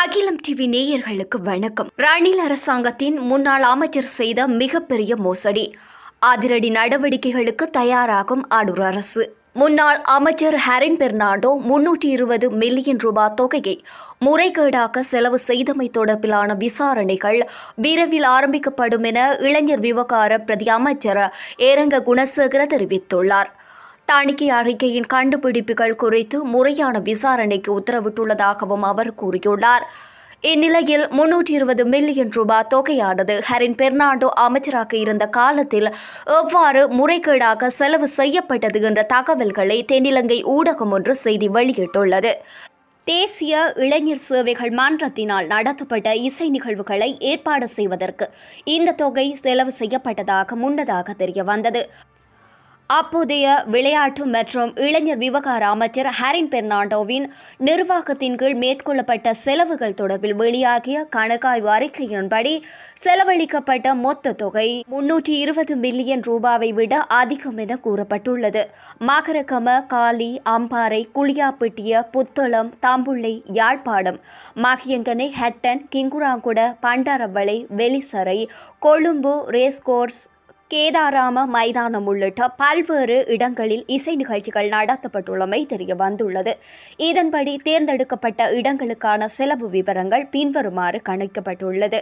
அகிலம் டிவி நேயர்களுக்கு வணக்கம். ரணில் அரசாங்கத்தின் முன்னாள் அமைச்சர் செய்த மிகப்பெரிய மோசடி. அதிரடி நடவடிக்கைகளுக்கு தயாராகும் அடூர் அரசு. முன்னாள் அமைச்சர் ஹரின் பெர்னாண்டோ முன்னூற்றி இருபது மில்லியன் ரூபாய் தொகையை முறைகேடாக செலவு செய்தமை தொடர்பிலான விசாரணைகள் விரைவில் ஆரம்பிக்கப்படும் என இளைஞர் விவகார பிரதி அமைச்சர் ஏரங்க குணசேகர தெரிவித்துள்ளார். தணிக்கை அறிக்கையின் கண்டுபிடிப்புகள் குறித்து முறையான விசாரணைக்கு உத்தரவிட்டுள்ளதாகவும் அவர் கூறியுள்ளார். இந்நிலையில் முன்னூற்றி இருபது மில்லியன் ரூபாய் தொகையானது ஹரின் பெர்னாண்டோ அமைச்சராக இருந்த காலத்தில் எவ்வாறு முறைகேடாக செலவு செய்யப்பட்டது என்ற தகவல்களை தென்னிலங்கை ஊடகம் ஒன்று செய்தி வெளியிட்டுள்ளது. தேசிய இளைஞர் சேவைகள் மன்றத்தினால் நடத்தப்பட்ட இசை நிகழ்வுகளை ஏற்பாடு செய்வதற்கு இந்த தொகை செலவு செய்யப்பட்டதாக முன்னதாக தெரிய வந்தது அப்போதைய விளையாட்டு மற்றும் இளைஞர் விவகார அமைச்சர் ஹரின் பெர்னாண்டோவின் நிர்வாகத்தின் கீழ் மேற்கொள்ளப்பட்ட செலவுகள் தொடர்பில் வெளியாகிய கணக்காய்வு அறிக்கையின்படி செலவழிக்கப்பட்ட மொத்த தொகை முன்னூற்றி இருபது மில்லியன் ரூபாவை விட அதிகம் என கூறப்பட்டுள்ளது. மகரகம காலி அம்பாறை குளியாப்பிட்டிய புத்தளம் தாம்புள்ளை யாழ்ப்பாணம் மகியங்கனை ஹட்டன் கிங்குராங்குட பண்டாரவளை வெலிசரை கொழும்பு ரேஸ்கோர்ஸ் கேதாராம மைதானம் உள்ளிட்ட பல்வேறு இடங்களில் இசை நிகழ்ச்சிகள் நடத்தப்பட்டுள்ளமை தெரிய வந்துள்ளது இதன்படி தேர்ந்தெடுக்கப்பட்ட இடங்களுக்கான செலவு விவரங்கள் பின்வருமாறு கணிக்கப்பட்டுள்ளது.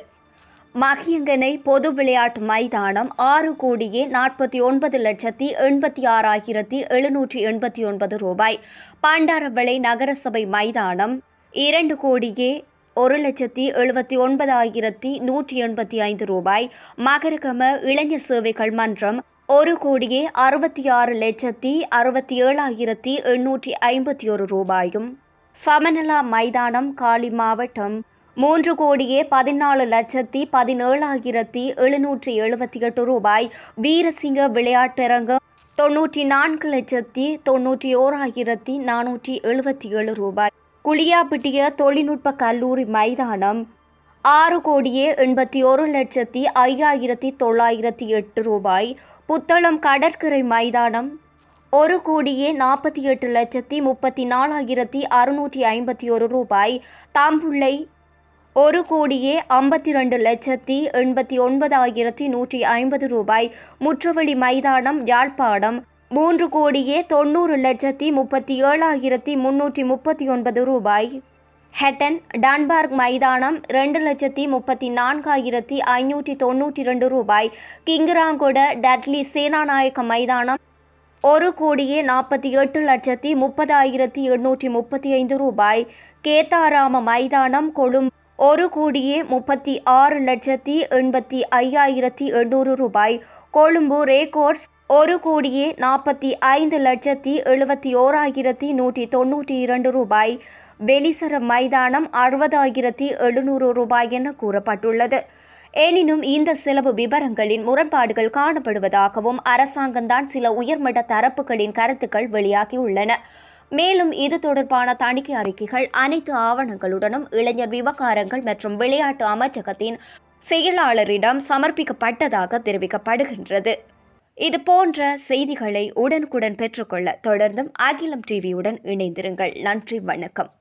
மகியங்கனை பொது விளையாட்டு மைதானம் ஆறு கோடியே நாற்பத்தி ஒன்பது லட்சத்தி எண்பத்தி ஆறாயிரத்தி எழுநூற்றி எண்பத்தி ஒன்பது ரூபாய். பாண்டாரவளை நகரசபை மைதானம் இரண்டு கோடியே ஒரு லட்சத்தி எழுபத்தி ஒன்பதாயிரத்தி நூற்றி எண்பத்தி ஐந்து ரூபாய். மகரகம இளைஞர் சேவைகள் மன்றம் ஒரு கோடியே அறுபத்தி ஆறு லட்சத்தி அறுபத்தி ஏழாயிரத்தி எண்ணூற்றி ஐம்பத்தி ஒரு ரூபாயும். சமநலா மைதானம் காலி மாவட்டம் மூன்று கோடியே பதினாலு லட்சத்தி பதினேழாயிரத்தி எழுநூற்றி எழுபத்தி எட்டு ரூபாய். வீரசிங்க விளையாட்டரங்கம் தொன்னூற்றி நான்கு லட்சத்தி தொன்னூற்றி ஓராயிரத்தி நானூற்றி எழுபத்தி ஏழு ரூபாய். குளியாபிட்டிய தொழில்நுட்ப கல்லூரி மைதானம். ஆறு கோடியே எண்பத்தி ஒரு லட்சத்தி ஐயாயிரத்தி தொள்ளாயிரத்தி எட்டு ரூபாய். புத்தளம் கடற்கரை மைதானம். ஒரு கோடியே நாற்பத்தி எட்டு லட்சத்தி முப்பத்தி நாலாயிரத்தி அறுநூற்றி ஐம்பத்தி ஒரு ரூபாய். தாம்புள்ளை. ஒரு கோடியே ஐம்பத்தி ரெண்டு லட்சத்தி எண்பத்தி ஒன்பதாயிரத்தி நூற்றி ஐம்பது ரூபாய். முற்றவழி மைதானம் யாழ்ப்பாணம். மூன்று கோடியே தொண்ணூறு லட்சத்தி முப்பத்தி ஏழாயிரத்தி முன்னூற்றி முப்பத்தி ஒன்பது ரூபாய். ஹெட்டன் டான்பார்க் மைதானம் ரெண்டு லட்சத்தி முப்பத்தி நான்காயிரத்தி ஐநூற்றி தொண்ணூற்றி ரெண்டு ரூபாய். கிங்கராங்கொட டட்லி சேனாநாயக்க மைதானம் ஒரு கோடியே நாற்பத்தி எட்டு லட்சத்தி முப்பதாயிரத்தி எண்ணூற்றி முப்பத்தி ஐந்து ரூபாய். கேத்தாராம மைதானம் கொழும்பு ஒரு கோடியே முப்பத்தி ஆறு லட்சத்தி எண்பத்தி ஐயாயிரத்தி எண்ணூறு ரூபாய். கொழும்பு ரேகோர்ட்ஸ் ஒரு கோடியே நாற்பத்தி ஐந்து லட்சத்தி எழுபத்தி ஓராயிரத்தி நூற்றி தொண்ணூற்றி இரண்டு ரூபாய். வெளிசர மைதானம் அறுபதாயிரத்தி எழுநூறு ரூபாய் என கூறப்பட்டுள்ளது. எனினும் இந்த செலவு விவரங்களின் முரண்பாடுகள் காணப்படுவதாகவும் அரசாங்கம்தான் சில உயர்மட்ட தரப்புகளின் கருத்துக்கள் வெளியாகியுள்ளன. மேலும் இது தொடர்பான தணிக்கை அறிக்கைகள் அனைத்து ஆவணங்களுடனும் இளைஞர் விவகாரங்கள் மற்றும் விளையாட்டு அமைச்சகத்தின் செயலாளரிடம் சமர்ப்பிக்கப்பட்டதாக தெரிவிக்கப்படுகின்றது. இது போன்ற செய்திகளை உடனுக்குடன் பெற்றுக்கொள்ள தொடர்ந்தும் அகிலம் டிவியுடன் இணைந்திருங்கள். நன்றி வணக்கம்.